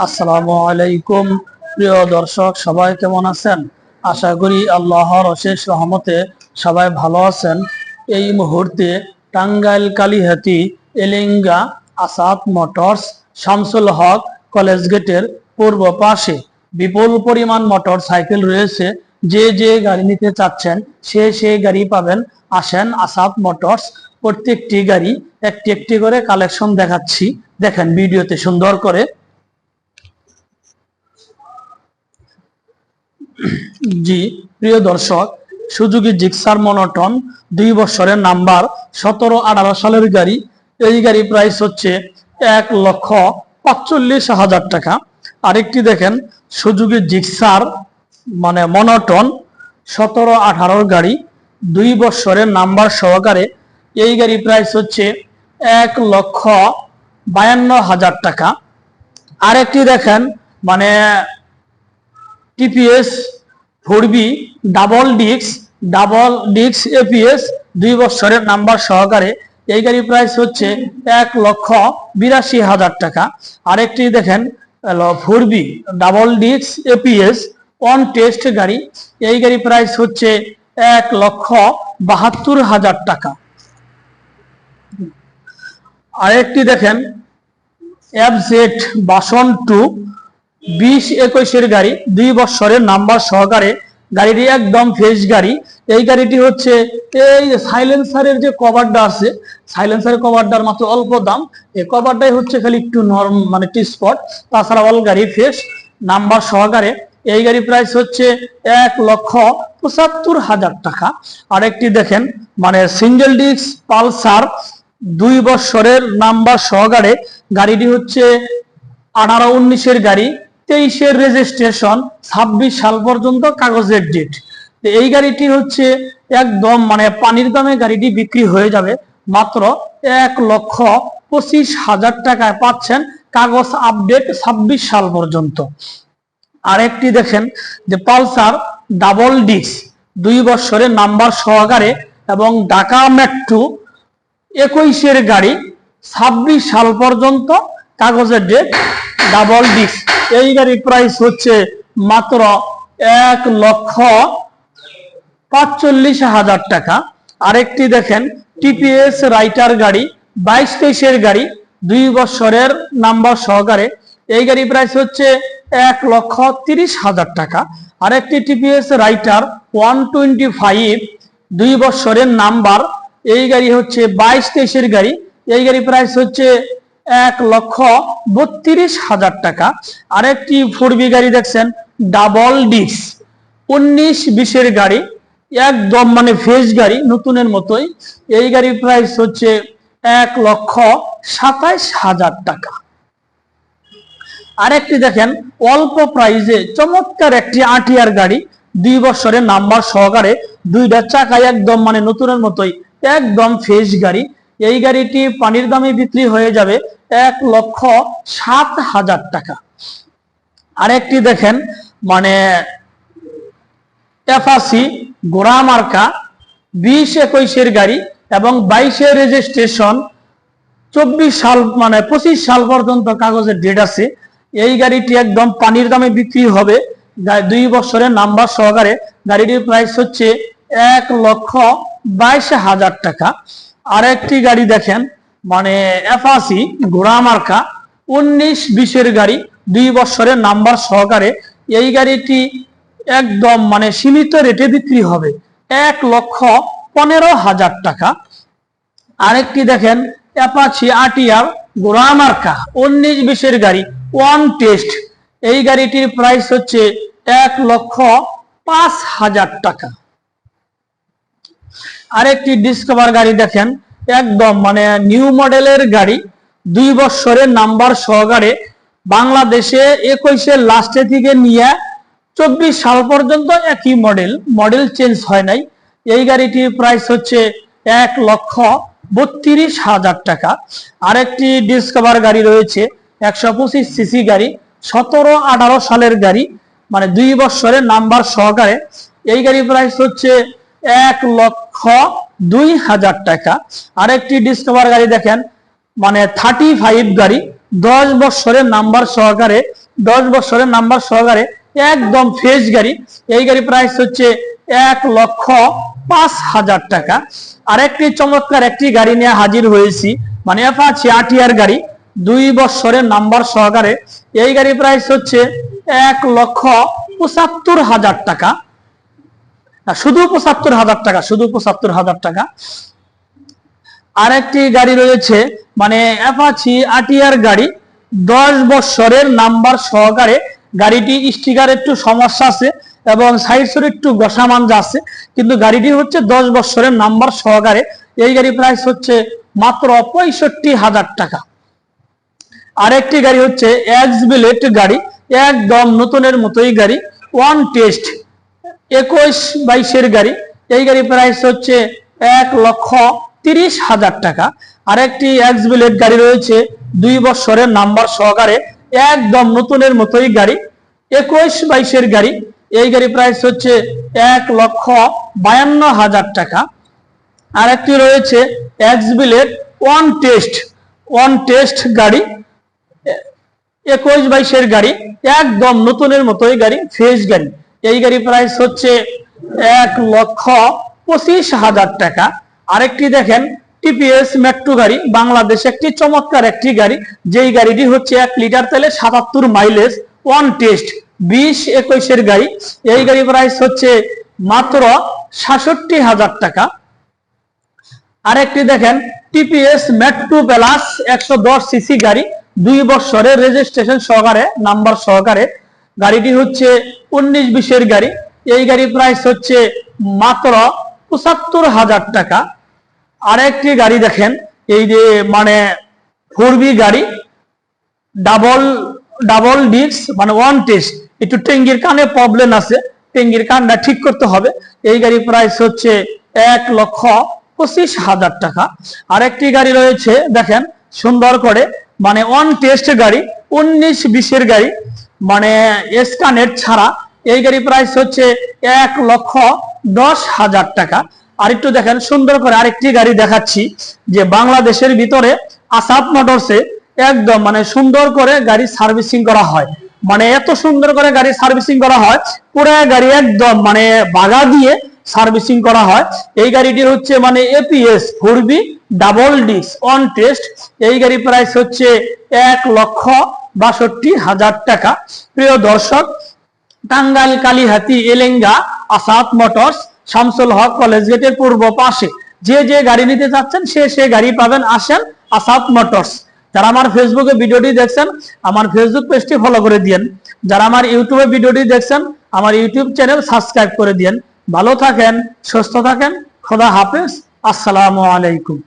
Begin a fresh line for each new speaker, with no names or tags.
আসসালামু আলাইকুম। প্রিয় দর্শক, সবাই কেমন আছেন? আশা করি আল্লাহর অশেষ রহমতে সবাই ভালো আছেন। এই মুহূর্তে টাঙ্গাইল কালিহাতি এলিঙ্গা, আসাদ মোটরস, শামসুল হক কলেজ গেটের পূর্ব পাশে বিপুল পরিমাণ মোটর সাইকেল রয়েছে। যে যে গাড়ি নিতে চাচ্ছেন, সে সে গাড়ি পাবেন। আসেন আসাদ মোটরস, প্রত্যেকটি গাড়ি একটি একটি করে কালেকশন দেখাচ্ছি। দেখেন, ভিডিওতে সুন্দর করে জি, প্রিয় দর্শক, সুজুকি জিক্সার মনোটন দুই বছরের নাম্বার সতেরো আঠারো সালের গাড়ি। এই গাড়ি প্রাইস হচ্ছে এক লক্ষ পাঁচচল্লিশ হাজার টাকা। আরেকটি দেখেন, সুজুকি জিক্সার মানে মনোটন সতেরো আঠারোর গাড়ি, দুই বছরের নাম্বার সহকারে। এই গাড়ি প্রাইস হচ্ছে এক লক্ষ বায়ান্ন হাজার টাকা। আরেকটি দেখেন মানে TPS four B double discs double discs APS দুই বছরের নাম্বার সহকারে। এই গাড়ি প্রাইস হচ্ছে এক লক্ষ বিরাশি হাজার টাকা। আরেকটি দেখেন four B double discs APS on test গাড়ি। এই গাড়ি প্রাইস হচ্ছে এক লক্ষ বাহাত্তর হাজার টাকা। আরেকটি দেখেন অ্যাবজেট বাসন টু বিশ একুশের গাড়ি, দুই বছরের নাম্বার সহকারে গাড়িটি একদম ফ্রেশ গাড়ি। এই গাড়িটি হচ্ছে এই সাইলেন্সারের যে কভারটা আছে সাইলেন্সারের কভারটার মাত্র অল্প দাম। এই কভারটাই হচ্ছে খালি একটু নরম মানে টি স্পট তাছাড়া অল গাড়ি ফ্রেশ নাম্বার সহকারে এই গাড়ি প্রাইস হচ্ছে এক লক্ষ পঁচাত্তর হাজার টাকা। আরেকটি দেখেন মানে সিঙ্গেল ডিস্ক পালসার, দুই বছরের নাম্বার সহকারে গাড়িটি হচ্ছে আঠারো উনিশের গাড়ি। তেইশের রেজিস্ট্রেশন ছাব্বিশ সাল পর্যন্ত কাগজের ডেট এই গাড়িটি হচ্ছে একদম মানে পানির দামে গাড়িটি বিক্রি হয়ে যাবে। মাত্র এক লক্ষ পঁচিশ হাজার টাকায় পাচ্ছেন কাগজ আপডেট ছাব্বিশ সাল পর্যন্ত। আরেকটি দেখেন যে পালসার ডাবল ডিস্ক দুই বছরের নাম্বার সহকারে এবং ঢাকা মেট্রো একুশের গাড়ি ছাব্বিশ সাল পর্যন্ত কাগজের ডেট ডাবল ডিস্ক এই গাড়ির প্রাইস হচ্ছে মাত্র এক লক্ষ পাঁচচল্লিশ হাজার টাকা। আরেকটি দেখেন টিপিএস রাইটার গাড়ি, বাইশ তেইশের গাড়ি, দুই বছরের নাম্বার সহকারে। এই গাড়ি প্রাইস হচ্ছে এক লক্ষ তিরিশ হাজার টাকা। আরেকটি TVS raider one twenty five দুই বছরের নাম্বার এই গাড়ি হচ্ছে বাইশ তেইশের গাড়ি। এই গাড়ি প্রাইস হচ্ছে এক লক্ষ বত্রিশ হাজার টাকা। আরেকটি ফোর বি গাড়ি দেখছেন, ডাবল ডিস। উনিশ বিশের গাড়ি, একদম মানে ফ্রেশ গাড়ি, নতুনের মতোই। এই গাড়ির প্রাইস হচ্ছে এক লক্ষ সাতাইশ হাজার টাকা। আরেকটি দেখেন, অল্প প্রাইজে চমৎকার একটি আটিয়ার গাড়ি। দুই বছরের নাম্বার সহকারে দুইটা চাকায় একদম মানে নতুনের মতোই, একদম ফ্রেশ গাড়ি। এই গাড়িটি পানির দামে বিক্রি হয়ে যাবে এক লক্ষ সাত হাজার টাকা। আরেকটি দেখেন মানে এফাসি গোড়া মার্কা বিশ একুশের গাড়ি এবং বাইশের রেজিস্ট্রেশন চব্বিশ সাল মানে পঁচিশ সাল পর্যন্ত কাগজের ডেট আছে। এই গাড়িটি একদম পানির দামে বিক্রি হবে। দুই বছরের নাম্বার সহকারে গাড়িটির প্রাইস হচ্ছে এক লক্ষ বাইশ হাজার টাকা। আরেকটি গাড়ি দেখেন মানে এফাসি ঘোড়া মার্কা, উনিশ বিশের গাড়ি, দুই বছরের নাম্বার সহকারে। এই গাড়িটি একদম মানে সীমিত রেটে বিক্রি হবে, এক লক্ষ পনেরো হাজার টাকা। আরেকটি দেখেন অ্যাপাচি আটিয়ার গোড়া মার্কা, উনিশ বিশের গাড়ি ওয়ান টেস্ট এই গাড়িটির প্রাইস হচ্ছে এক লক্ষ পাঁচ হাজার টাকা। আরেকটি ডিসকভার গাড়ি দেখেন। একদম মানে নিউ মডেলের গাড়ি। দুই বছরের নাম্বার সহকারে বাংলাদেশে একুশের লাস্টে থেকে নিয়ে চব্বিশ সাল পর্যন্ত একই মডেল মডেল চেঞ্জ হয় নাই। এই গাড়িটির প্রাইস হচ্ছে এক লক্ষ বত্রিশ হাজার টাকা। আরেকটি ডিসকভার গাড়ি রয়েছে, একশো পঁচিশ সিসি গাড়ি, সতেরো আঠারো সালের গাড়ি। মানে দুই বছরের নাম্বার সহকারে। এই গাড়ির প্রাইস হচ্ছে এক লক্ষ দুই হাজার টাকা। আরেকটি ডিসকভার গাড়ি দেখেন মানে থার্টি ফাইভ গাড়ি, দশ বছরের নাম্বার সহকারে, দশ বছরের নাম্বার সহকারে একদম ফ্রেশ গাড়ি। এই গাড়ি প্রাইস হচ্ছে এক লক্ষ পাঁচ হাজার টাকা। আরেকটি চমৎকার একটি গাড়ি নিয়ে হাজির হয়েছি মানে অ্যাপাচি আটিয়ার গাড়ি, দুই বছরের নাম্বার সহকারে। এই গাড়ি প্রাইস হচ্ছে এক লক্ষ পঁচাত্তর হাজার টাকা। না, শুধু পঁচাত্তর হাজার টাকা শুধু পঁচাত্তর হাজার টাকা। আরেকটি গাড়ি রয়েছে মানে অ্যাপাচি আটিয়ার গাড়ি। দশ বৎসরের নাম্বার সহকারে গাড়িটি স্টিকার একটু সমস্যা আছে এবং সাইডসের একটু গসামাঞ্জা আছে কিন্তু গাড়িটি হচ্ছে দশ বৎসরের নাম্বার সহকারে। এই গাড়ি প্রাইস হচ্ছে মাত্র পঁয়ষট্টি হাজার টাকা। আরেকটি গাড়ি হচ্ছে এক্স বিলেট গাড়ি একদম নতুনের মতোই গাড়ি ওয়ান টেস্ট একুশ বাইশের গাড়ি। এই গাড়ি প্রাইস হচ্ছে এক লক্ষ তিরিশ হাজার টাকা। আরেকটি এক্স বিলেট গাড়ি রয়েছে, দুই বছরের নাম্বার সহকারে একদম নতুনের মতোই গাড়ি। একুশ বাইশের গাড়ি, এই গাড়ি প্রাইস হচ্ছে এক লক্ষ বায়ান্ন হাজার টাকা। আরেকটি রয়েছে X blade one test one test গাড়ি। একুশ বাইশের গাড়ি, একদম নতুনের মতোই গাড়ি ফ্রেশ গাড়ি। এই গাড়ি প্রাইস হচ্ছে এক লক্ষ পঁচিশ হাজার টাকা। আরেকটি দেখেন টিপিএস মেট্রো গাড়ি, বাংলাদেশ একটি চমৎকার একটি গাড়ি। যেই গাড়িটি হচ্ছে এক লিটার তেলে সাতাত্তর মাইলেজ ওয়ান টেস্ট বিশ একুশের গাড়ি। এই গাড়ি প্রাইস হচ্ছে মাত্র সাতষট্টি হাজার টাকা। আরেকটি দেখেন টিপিএস মেট্রো প্লাস একশো দশ সিসি গাড়ি। দুই বছরের রেজিস্ট্রেশন সহকারে নাম্বার সহকারে গাড়িটি হচ্ছে উনিশ বিশের গাড়ি। এই গাড়ি প্রাইস হচ্ছে মাত্র পঁচাত্তর হাজার টাকা। আরেকটি গাড়ি দেখেন, এই যে মানে ফোর গাড়ি ডাবল ডাবল ডিস্ক মানে ওয়ান টেস্ট একটু টেঙ্গির কানে প্রবলেম আছে, টেঙ্গির কানটা ঠিক করতে হবে। এই গাড়ি প্রাইস হচ্ছে এক লক্ষ পঁচিশ হাজার টাকা। আরেকটি গাড়ি রয়েছে, দেখেন, সুন্দর করে মানে ওয়ান টেস্ট গাড়ি, উনিশ বিশের গাড়ি। মানে এসকানেট ছাড়া এই গাড়ি প্রাইস হচ্ছে এক লক্ষ দশ হাজার টাকা। আর একটু দেখেন, সুন্দর করে আরেকটি গাড়ি দেখাচ্ছি যে বাংলাদেশের ভিতরে আসাদ মোটরসে একদম মানে সুন্দর করে গাড়ি সার্ভিসিং করা হয়। মানে এত সুন্দর করে গাড়ি সার্ভিসিং করা হয়, পুরো গাড়ি একদম মানে বাগা দিয়ে সার্ভিসিং করা হয়। এই গাড়িটি হচ্ছে মানে APS four V double disc on test এই গাড়ি প্রাইস হচ্ছে এক লক্ষ বাষট্টি হাজার টাকা। প্রিয় দর্শক, টাঙ্গাইল, কালীহাতি, এলেঙ্গা, আসাদ মোটরস, শামসুল হক কলেজ গেটের পূর্ব পাশে। যে যে গাড়ি নিতে চাচ্ছেন, সে সে গাড়ি পাবেন আসেন আসাদ মোটরস। যারা আমার ফেসবুকে ভিডিওটি দেখছেন, আমার ফেসবুক পেজটি ফলো করে দিয়েন। যারা আমার ইউটিউবে ভিডিওটি দেখছেন, আমার ইউটিউব চ্যানেল সাবস্ক্রাইব করে দিয়েন। ভালো থাকেন, সুস্থ থাকেন। খোদা হাফেজ। আসসালামু আলাইকুম।